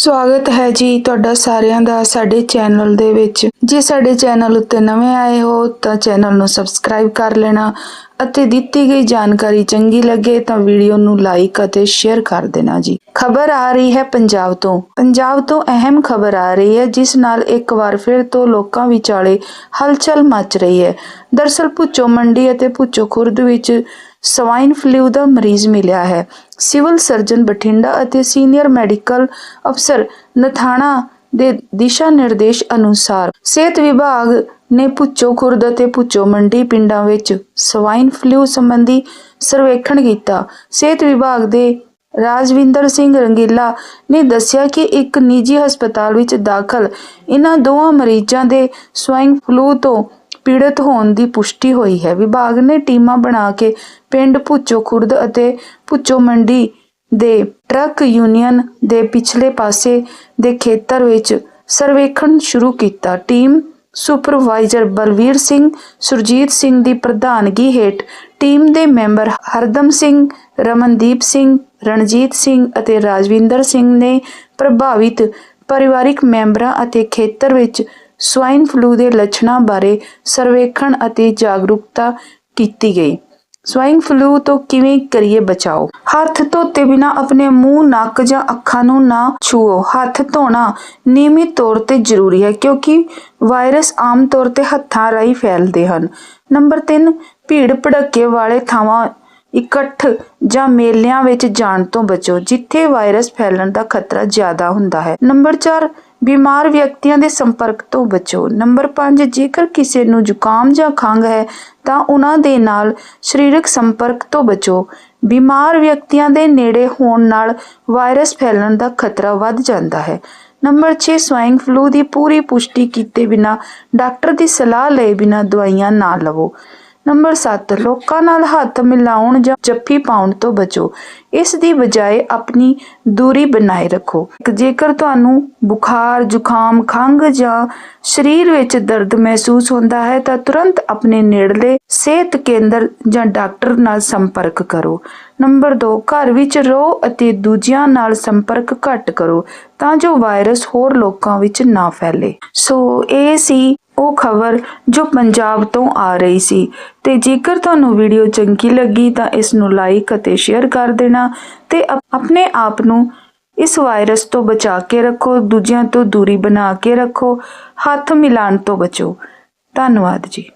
ਸਵਾਗਤ ਹੈ ਜੀ ਤੁਹਾਡਾ ਸਾਰਿਆਂ ਦਾ ਸਾਡੇ ਚੈਨਲ ਦੇ ਵਿੱਚ। ਜੇ ਸਾਡੇ ਚੈਨਲ ਉੱਤੇ ਨਵੇਂ ਆਏ ਹੋ ਤਾਂ ਚੈਨਲ ਨੂੰ ਸਬਸਕ੍ਰਾਈਬ ਕਰ ਲੈਣਾ ਅਤੇ ਦਿੱਤੀ ਗਈ ਜਾਣਕਾਰੀ ਚੰਗੀ ਲੱਗੇ ਤਾਂ ਵੀਡੀਓ ਨੂੰ ਲਾਈਕ ਅਤੇ ਸ਼ੇਅਰ ਕਰ ਦੇਣਾ ਜੀ। ਖਬਰ ਆ ਰਹੀ ਹੈ ਪੰਜਾਬ ਤੋਂ। ਪੰਜਾਬ ਤੋਂ ਅਹਿਮ ਖਬਰ ਆ ਰਹੀ ਹੈ, ਜਿਸ ਨਾਲ ਇੱਕ ਵਾਰ ਫਿਰ ਤੋਂ ਲੋਕਾਂ ਵਿਚਾਲੇ ਹਲਚਲ ਮਚ ਰਹੀ ਹੈ। ਦਰਸਲ ਭੁੱਚੋ ਮੰਡੀ ਅਤੇ ਭੁੱਚੋ ਖੁਰਦ ਵਿੱਚ ਸਵਾਈਨ ਫਲੂ ਦਾ ਮਰੀਜ਼ ਮਿਲਿਆ ਹੈ। ਸਿਵਲ ਸਰਜਨ ਬਠਿੰਡਾ ਅਤੇ ਸੀਨੀਅਰ ਮੈਡੀਕਲ ਅਫਸਰ ਨਥਾਣਾ ਦੇ ਦਿਸ਼ਾ ਨਿਰਦੇਸ਼ ਅਨੁਸਾਰ ਸਿਹਤ ਵਿਭਾਗ ਨੇ ਪੁੱਚੋ ਖੁਰਦ ਅਤੇ ਪੁੱਚੋ ਮੰਡੀ ਪਿੰਡਾਂ ਵਿੱਚ ਸਵਾਈਨ ਫਲੂ ਸੰਬੰਧੀ ਸਰਵੇਖਣ ਕੀਤਾ। ਸਿਹਤ ਵਿਭਾਗ ਦੇ ਰਾਜਵਿੰਦਰ ਸਿੰਘ ਰੰਗੀਲਾ ਨੇ ਦੱਸਿਆ ਕਿ ਇੱਕ ਨਿੱਜੀ ਹਸਪਤਾਲ ਵਿੱਚ ਦਾਖਲ ਇਹਨਾਂ ਦੋਵਾਂ ਮਰੀਜ਼ਾਂ ਦੇ ਸਵਾਈਨ ਫਲੂ ਤੋਂ ਪੀੜਤ ਹੋਣ ਦੀ ਪੁਸ਼ਟੀ ਹੋਈ ਹੈ। ਵਿਭਾਗ ਨੇ ਟੀਮਾਂ ਬਣਾ ਕੇ ਪਿੰਡ ਭੁੱਚੋ ਖੁਰਦ ਅਤੇ ਭੁੱਚੋ ਮੰਡੀ ਦੇ ਟਰੱਕ ਯੂਨੀਅਨ ਦੇ ਪਿਛਲੇ ਪਾਸੇ ਦੇ ਖੇਤਰ ਵਿੱਚ ਸਰਵੇਖਣ ਸ਼ੁਰੂ ਕੀਤਾ। ਟੀਮ ਸੁਪਰਵਾਈਜ਼ਰ ਬਲਵੀਰ ਸਿੰਘ, ਸੁਰਜੀਤ ਸਿੰਘ ਦੀ ਪ੍ਰਧਾਨਗੀ ਹੇਠ ਟੀਮ ਦੇ ਮੈਂਬਰ ਹਰਦਮ ਸਿੰਘ, ਰਮਨਦੀਪ ਸਿੰਘ, ਰਣਜੀਤ ਸਿੰਘ ਅਤੇ ਰਾਜਵਿੰਦਰ ਸਿੰਘ ਨੇ ਪ੍ਰਭਾਵਿਤ ਪਰਿਵਾਰਿਕ ਮੈਂਬਰਾਂ ਅਤੇ ਖੇਤਰ ਵਿੱਚ ਸਵਾਈਨ ਫਲੂ ਦੇ ਲੱਛਣਾਂ ਬਾਰੇ ਸਰਵੇਖਣ ਅਤੇ ਜਾਗਰੂਕਤਾ ਕੀਤੀ ਗਈ। ਸਵਾਈਨ ਫਲੂ ਤੋਂ ਕਿਵੇਂ ਕਰੀਏ ਬਚਾਓ? ਹੱਥ ਧੋਤੇ ਬਿਨਾ ਆਪਣੇ ਮੂੰਹ, ਨੱਕ ਜਾਂ ਅੱਖਾਂ ਨੂੰ ਨਾ ਛੂਓ ਹੱਥ ਧੋਣਾ ਨਿਯਮਿਤ ਤੌਰ ਤੇ ਜ਼ਰੂਰੀ ਹੈ ਕਿਉਂਕਿ ਵਾਇਰਸ ਆਮ ਤੌਰ ਤੇ ਹੱਥਾਂ ਰਾਹੀਂ ਫੈਲਦੇ ਹਨ। ਨੰਬਰ 3 ਭੀੜ ਭੜੱਕੇ ਵਾਲੇ ਥਾਵਾਂ ਇਕੱਠ ਜਾਂ ਮੇਲਿਆਂ ਵਿੱਚ ਜਾਣ ਤੋਂ ਬਚੋ, ਜਿੱਥੇ ਵਾਇਰਸ ਫੈਲਣ ਦਾ ਖਤਰਾ ਜ਼ਿਆਦਾ ਹੁੰਦਾ ਹੈ। ਨੰਬਰ 4 ਬਿਮਾਰ ਵਿਅਕਤੀਆਂ ਦੇ ਸੰਪਰਕ ਤੋਂ ਬਚੋ। ਨੰਬਰ 5 ਜੇਕਰ ਕਿਸੇ ਨੂੰ ਜ਼ੁਕਾਮ ਜਾਂ ਖੰਘ ਹੈ, ਤਾਂ ਉਹਨਾਂ ਦੇ ਨਾਲ ਸਰੀਰਕ ਸੰਪਰਕ ਤੋਂ ਬਚੋ। ਬਿਮਾਰ ਵਿਅਕਤੀਆਂ ਦੇ ਨੇੜੇ ਹੋਣ ਨਾਲ ਵਾਇਰਸ ਫੈਲਣ ਦਾ ਖਤਰਾ ਵੱਧ ਜਾਂਦਾ ਹੈ। ਨੰਬਰ 6 ਸਵਾਈਨ ਫਲੂ ਦੀ ਪੂਰੀ ਪੁਸ਼ਟੀ ਕੀਤੇ ਬਿਨਾ ਡਾਕਟਰ ਦੀ ਸਲਾਹ ਲਏ ਬਿਨਾ ਦਵਾਈਆਂ ਨਾ ਲਵੋ। ਨੰਬਰ 7 ਲੋਕਾਂ ਨਾਲ ਹੱਥ ਮਿਲਾਉਣ ਜਾਂ ਜੱਫੀ ਪਾਉਣ ਤੋਂ ਬਚੋ। ਇਸ ਦੀ ਬਜਾਏ ਆਪਣੀ ਦੂਰੀ ਬਣਾਏ ਰੱਖੋ। ਜੇਕਰ ਤੁਹਾਨੂੰ ਬੁਖਾਰ, ਜ਼ੁਕਾਮ, ਖੰਘ ਜਾਂ ਸਰੀਰ ਵਿੱਚ ਦਰਦ ਮਹਿਸੂਸ ਹੁੰਦਾ ਹੈ, ਤਾਂ ਤੁਰੰਤ ਆਪਣੇ ਨੇੜਲੇ ਸਿਹਤ ਕੇਂਦਰ ਜਾਂ ਡਾਕਟਰ ਨਾਲ ਸੰਪਰਕ ਕਰੋ। ਨੰਬਰ 2 ਘਰ ਵਿੱਚ ਰਹੋ ਅਤੇ ਦੂਜਿਆਂ ਨਾਲ ਸੰਪਰਕ ਘੱਟ ਕਰੋ, ਤਾਂ ਜੋ ਵਾਇਰਸ ਹੋਰ ਲੋਕਾਂ ਵਿੱਚ ਨਾ ਫੈਲੇ। ਸੋ, ਇਹ ਸੀ ਉਹ ਖਬਰ ਜੋ ਪੰਜਾਬ ਤੋਂ ਆ ਰਹੀ ਸੀ। ਤੇ ਜੇਕਰ ਤੁਹਾਨੂੰ ਵੀਡੀਓ ਚੰਗੀ ਲੱਗੀ ਤਾਂ ਇਸ ਨੂੰ ਲਾਈਕ ਅਤੇ ਸ਼ੇਅਰ ਕਰ ਦੇਣਾ ਤੇ ਅਪ- ਆਪਣੇ ਆਪ ਨੂੰ ਇਸ ਵਾਇਰਸ ਤੋਂ ਬਚਾ ਕੇ ਰੱਖੋ, ਦੂਜਿਆਂ ਤੋਂ ਦੂਰੀ ਬਣਾ ਕੇ ਰੱਖੋ, ਹੱਥ ਮਿਲਾਉਣ ਤੋਂ ਬਚੋ। ਧੰਨਵਾਦ ਜੀ।